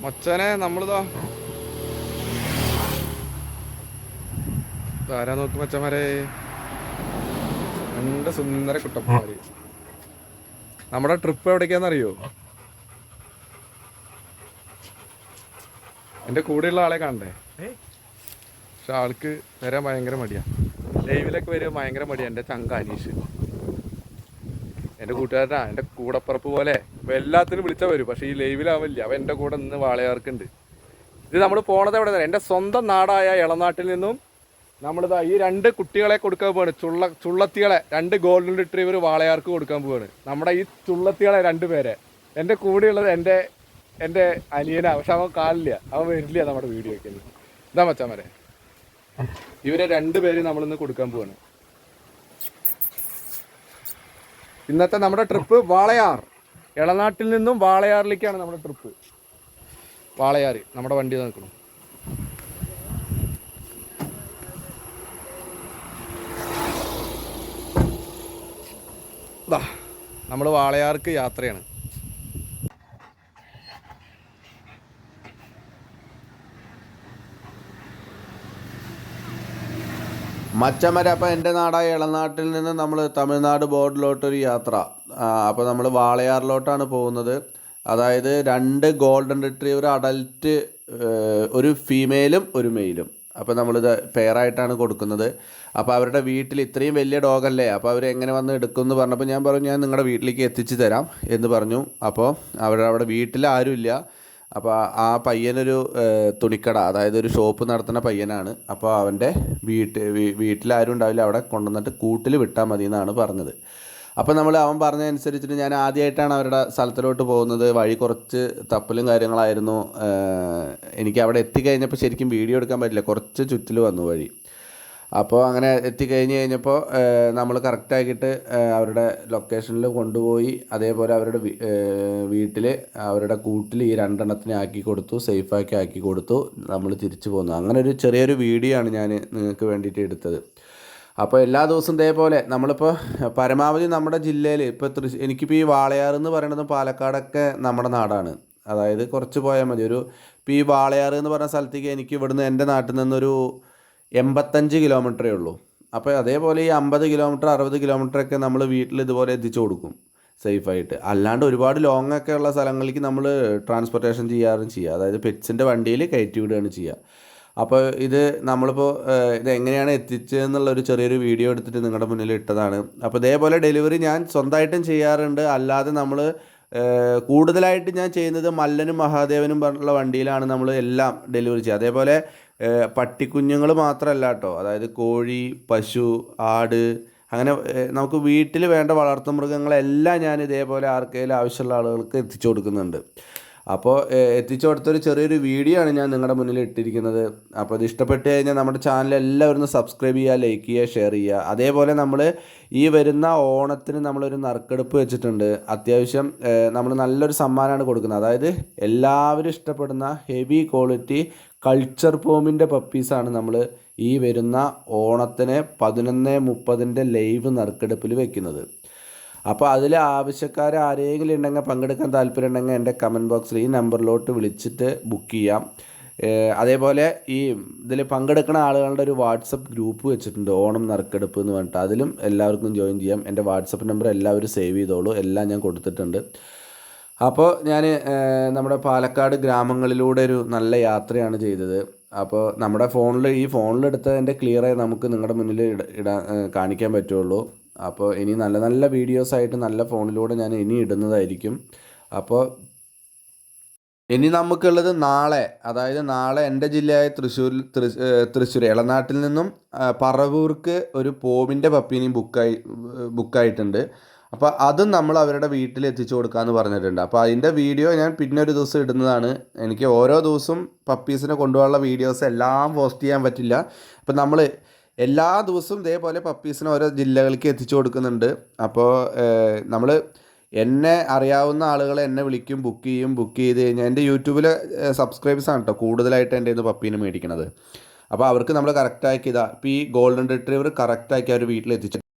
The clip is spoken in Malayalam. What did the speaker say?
മച്ചാനെ നമ്മളിതാ. ആരാ നോക്ക് മച്ചന്മാരെ? രണ്ട് സുന്ദര കുട്ടപ്പന്മാര് നമ്മുടെ ട്രിപ്പ് എവിടേക്കാന്നറിയോ? എന്റെ കൂടെയുള്ള ആളെ കാണണ്ടേ? പക്ഷെ ആൾക്ക് വരാൻ ഭയങ്കര മടിയാ. ലൈവിലൊക്കെ വരുമ്പോൾ ഭയങ്കര മടിയാ എന്റെ ചങ്ക അനീഷ്. എന്റെ കൂട്ടുകാരനാ എന്റെ കൂടപ്പുറപ്പ് പോലെ. എല്ലാത്തിനും വിളിച്ചാൽ വരും പക്ഷെ ഈ ലൈവിലാവില്ല അവൻ എന്റെ കൂടെ ഇന്ന് വാളയാർക്കുണ്ട്. ഇത് നമ്മൾ പോണത് എവിടെ എന്റെ സ്വന്തം നാടായ ഇളനാട്ടിൽ നിന്നും നമ്മളിതാ ഈ രണ്ട് കുട്ടികളെ കൊടുക്കാൻ പോവാണ്. ചുള്ള ചുള്ളത്തികളെ രണ്ട് ഗോൾഡൻ റിട്രീവർ വാളയാർക്ക് കൊടുക്കാൻ പോവാണ്. നമ്മുടെ ഈ ചുള്ളത്തികളെ രണ്ട് പേരെ. എന്റെ കൂടെയുള്ളത് എന്റെ എന്റെ അനിയനാ പക്ഷെ അവൻ കാണില്ല അവൻ വരില്ല നമ്മുടെ വീഡിയോയ്ക്ക് ഇതാ മച്ചാമരെ. ഇവരെ രണ്ടുപേര് നമ്മളിന്ന് കൊടുക്കാൻ പോവാണ്. ഇന്നത്തെ നമ്മുടെ ട്രിപ്പ് വാളയാർ. ഇളനാട്ടിൽ നിന്നും വാളയാറിലേക്കാണ് നമ്മുടെ ട്രിപ്പ്. വാളയാർ നമ്മുടെ വണ്ടി നിൽക്കണം നമ്മൾ വാളയാർക്ക് യാത്രയാണ്. മച്ചമര അപ്പം എന്റെ നാടായ ഇളനാട്ടിൽ നിന്ന് നമ്മൾ തമിഴ്നാട് ബോർഡിലോട്ടൊരു യാത്ര. അപ്പോൾ നമ്മൾ വാളയാറിലോട്ടാണ് പോകുന്നത്. അതായത് രണ്ട് ഗോൾഡൻ റിട്രീവർ അഡൽറ്റ് ഒരു ഫീമെയിലും ഒരു മെയിലും. അപ്പോൾ നമ്മളിത് പെയറായിട്ടാണ് കൊടുക്കുന്നത്. അപ്പോൾ അവരുടെ വീട്ടിൽ ഇത്രയും വലിയ ഡോഗല്ലേ അപ്പോൾ അവർ എങ്ങനെ വന്ന് എടുക്കും എന്ന് പറഞ്ഞപ്പോൾ ഞാൻ പറഞ്ഞു ഞാൻ നിങ്ങളുടെ വീട്ടിലേക്ക് എത്തിച്ചു തരാം എന്ന് പറഞ്ഞു. അപ്പോൾ അവരുടെ അവിടെ വീട്ടിൽ ആരുമില്ല. അപ്പോൾ ആ പയ്യനൊരു തുണിക്കട അതായത് ഒരു ഷോപ്പ് നടത്തുന്ന പയ്യനാണ്. അപ്പോൾ അവന്റെ വീട്ട് വീട്ടിലാരും ഉണ്ടാവില്ല. അവിടെ കൊണ്ടുവന്നിട്ട് കൂട്ടിൽ വിട്ടാൽ മതി എന്നാണ് പറഞ്ഞത്. അപ്പോൾ നമ്മൾ അവൻ പറഞ്ഞതനുസരിച്ചിട്ട് ഞാൻ ആദ്യമായിട്ടാണ് അവരുടെ സ്ഥലത്തിലോട്ട് പോകുന്നത്. വഴി കുറച്ച് തപ്പലും കാര്യങ്ങളായിരുന്നു. എനിക്ക് അവിടെ എത്തിക്കഴിഞ്ഞപ്പോൾ ശരിക്കും വീഡിയോ എടുക്കാൻ പറ്റില്ല. കുറച്ച് ചുറ്റിൽ വന്നു വഴി. അപ്പോൾ അങ്ങനെ എത്തിക്കഴിഞ്ഞ് കഴിഞ്ഞപ്പോൾ നമ്മൾ കറക്റ്റാക്കിയിട്ട് അവരുടെ ലൊക്കേഷനിൽ കൊണ്ടുപോയി അതേപോലെ അവരുടെ വീട്ടിൽ അവരുടെ കൂട്ടിൽ ഈ രണ്ടെണ്ണത്തിനെ ആക്കി കൊടുത്തു സേഫാക്കി ആക്കി കൊടുത്തു നമ്മൾ തിരിച്ചു പോന്നു. അങ്ങനെ ഒരു ചെറിയൊരു വീഡിയോ ആണ് ഞാൻ നിങ്ങൾക്ക് വേണ്ടിയിട്ട് എടുത്തത്. അപ്പോൾ എല്ലാ ദിവസവും ഇതേപോലെ നമ്മളിപ്പോൾ പരമാവധി നമ്മുടെ ജില്ലയിൽ ഇപ്പോൾ തൃശ്ശൂർ എനിക്കിപ്പോൾ ഈ വാളയാർ എന്ന് പറയുന്നത് പാലക്കാടൊക്കെ നമ്മുടെ നാടാണ്. അതായത് കുറച്ച് പോയാൽ മതി. ഒരു ഇപ്പോൾ ഈ വാളയാർ എന്ന് പറഞ്ഞ സ്ഥലത്തേക്ക് എനിക്ക് ഇവിടുന്ന് എന്റെ നാട്ടിൽ നിന്നൊരു എൺപത്തഞ്ച് കിലോമീറ്ററേ ഉള്ളൂ. അപ്പോൾ അതേപോലെ ഈ അമ്പത് കിലോമീറ്റർ അറുപത് കിലോമീറ്ററൊക്കെ നമ്മൾ വീട്ടിൽ ഇതുപോലെ എത്തിച്ചു കൊടുക്കും സേഫായിട്ട് അല്ലാണ്ട് ഒരുപാട് ലോങ് ഒക്കെ ഉള്ള സ്ഥലങ്ങളിലേക്ക് നമ്മൾ ട്രാൻസ്പോർട്ടേഷൻ ചെയ്യാറും ചെയ്യുക അതായത് പെറ്റ്സിന്റെ വണ്ടിയിൽ കയറ്റി വിടുകയാണ് ചെയ്യുക അപ്പോൾ ഇത് നമ്മളിപ്പോൾ ഇത് എങ്ങനെയാണ് എത്തിച്ചതെന്നുള്ള ഒരു ചെറിയൊരു വീഡിയോ എടുത്തിട്ട് നിങ്ങളുടെ മുന്നിൽ ഇട്ടതാണ്. അപ്പോൾ ഇതേപോലെ ഡെലിവറി ഞാൻ സ്വന്തമായിട്ടും ചെയ്യാറുണ്ട്. അല്ലാതെ നമ്മൾ കൂടുതലായിട്ട് ഞാൻ ചെയ്യുന്നത് മല്ലനും മഹാദേവനും പറഞ്ഞുള്ള വണ്ടിയിലാണ് നമ്മൾ എല്ലാം ഡെലിവറി ചെയ്യുക. അതേപോലെ പട്ടിക്കുഞ്ഞുങ്ങൾ മാത്രമല്ല കേട്ടോ. അതായത് കോഴി പശു ആട് അങ്ങനെ നമുക്ക് വീട്ടിൽ വേണ്ട വളർത്തുമൃഗങ്ങളെല്ലാം ഞാൻ ഇതേപോലെ ആർക്കെങ്കിലും ആവശ്യമുള്ള ആളുകൾക്ക് എത്തിച്ചു കൊടുക്കുന്നുണ്ട്. അപ്പോൾ എത്തിച്ചു കൊടുത്തൊരു ചെറിയൊരു വീഡിയോ ആണ് ഞാൻ നിങ്ങളുടെ മുന്നിൽ ഇട്ടിരിക്കുന്നത്. അപ്പോൾ ഇത് ഇഷ്ടപ്പെട്ട് കഴിഞ്ഞാൽ നമ്മുടെ ചാനൽ എല്ലാവരും ഒന്ന് സബ്സ്ക്രൈബ് ചെയ്യുക ലൈക്ക് ചെയ്യുക ഷെയർ ചെയ്യുക. അതേപോലെ നമ്മൾ ഈ വരുന്ന ഓണത്തിന് നമ്മളൊരു നറുക്കെടുപ്പ് വെച്ചിട്ടുണ്ട്. അത്യാവശ്യം നമ്മൾ നല്ലൊരു സമ്മാനമാണ് കൊടുക്കുന്നത്. അതായത് എല്ലാവരും ഇഷ്ടപ്പെടുന്ന ഹെവി ക്വാളിറ്റി കൾച്ചർ ഫോമിന്റെ പപ്പീസാണ് നമ്മൾ ഈ വരുന്ന ഓണത്തിന് പതിനൊന്ന് മുപ്പതിന്റെ ലൈവ് നറുക്കെടുപ്പിൽ വെക്കുന്നത്. അപ്പോൾ അതിൽ ആവശ്യക്കാർ ആരെങ്കിലും ഉണ്ടെങ്കിൽ പങ്കെടുക്കാൻ താല്പര്യം ഉണ്ടെങ്കിൽ എന്റെ കമന്റ് ബോക്സിൽ ഈ നമ്പറിലോട്ട് വിളിച്ചിട്ട് ബുക്ക് ചെയ്യാം. അതേപോലെ ഈ ഇതിൽ പങ്കെടുക്കുന്ന ആളുകളുടെ ഒരു വാട്സപ്പ് ഗ്രൂപ്പ് വെച്ചിട്ടുണ്ട് ഓണം നറുക്കെടുപ്പ് എന്ന് പറഞ്ഞിട്ട്. അതിലും എല്ലാവർക്കും ജോയിൻ ചെയ്യാം. എന്റെ വാട്സപ്പ് നമ്പർ എല്ലാവരും സേവ് ചെയ്തോളൂ. എല്ലാം ഞാൻ കൊടുത്തിട്ടുണ്ട്. അപ്പോൾ ഞാൻ നമ്മുടെ പാലക്കാട് ഗ്രാമങ്ങളിലൂടെ ഒരു നല്ല യാത്രയാണ് ചെയ്തത്. അപ്പോൾ നമ്മുടെ ഫോണിൽ ഈ ഫോണിലെടുത്തതിന്റെ ക്ലിയറായി നമുക്ക് നിങ്ങളുടെ മുന്നിൽ ഇട ഇടാൻ കാണിക്കാൻ പറ്റുള്ളൂ. അപ്പോൾ ഇനി നല്ല നല്ല വീഡിയോസ് ആയിട്ട് നല്ല ഫോണിലൂടെ ഞാൻ ഇനി ഇടുന്നതായിരിക്കും. അപ്പോൾ ഇനി നമുക്കുള്ളത് നാളെ അതായത് നാളെ എന്റെ ജില്ലയായ തൃശ്ശൂർ തൃശ്ശൂർ ഇളനാട്ടിൽ നിന്നും പറവൂർക്ക് ഒരു പോമിന്റെ പപ്പീനെയും ബുക്കായി ബുക്കായിട്ടുണ്ട്. അപ്പോൾ അതും നമ്മൾ അവരുടെ വീട്ടിൽ എത്തിച്ചു കൊടുക്കാമെന്ന് പറഞ്ഞിട്ടുണ്ട്. അപ്പോൾ അതിന്റെ വീഡിയോ ഞാൻ പിന്നെ ഒരു ദിവസം ഇടുന്നതാണ്. എനിക്ക് ഓരോ ദിവസവും പപ്പീസിനെ കൊണ്ടുപോകാനുള്ള വീഡിയോസ് എല്ലാം പോസ്റ്റ് ചെയ്യാൻ പറ്റില്ല. അപ്പോൾ നമ്മൾ എല്ലാ ദിവസവും ഇതേപോലെ പപ്പീസിനെ ഓരോ ജില്ലകളിലേക്ക് എത്തിച്ചു കൊടുക്കുന്നുണ്ട്. അപ്പോൾ നമ്മൾ എന്നെ അറിയാവുന്ന ആളുകൾ എന്നെ വിളിക്കും ബുക്ക് ചെയ്യും ബുക്ക് ചെയ്ത് കഴിഞ്ഞാൽ എന്റെ യൂട്യൂബിലെ സബ്സ്ക്രൈബേഴ്സ് ആണ് കേട്ടോ കൂടുതലായിട്ട് എന്റെ ഇന്ന് പപ്പീനെ മേടിക്കണത്. അപ്പോൾ അവർക്ക് നമ്മൾ കറക്റ്റാക്കി ഇതാ ഇപ്പോൾ ഈ ഗോൾഡൻ റിട്രീവർ കറക്റ്റാക്കി അവർ വീട്ടിൽ എത്തിച്ചു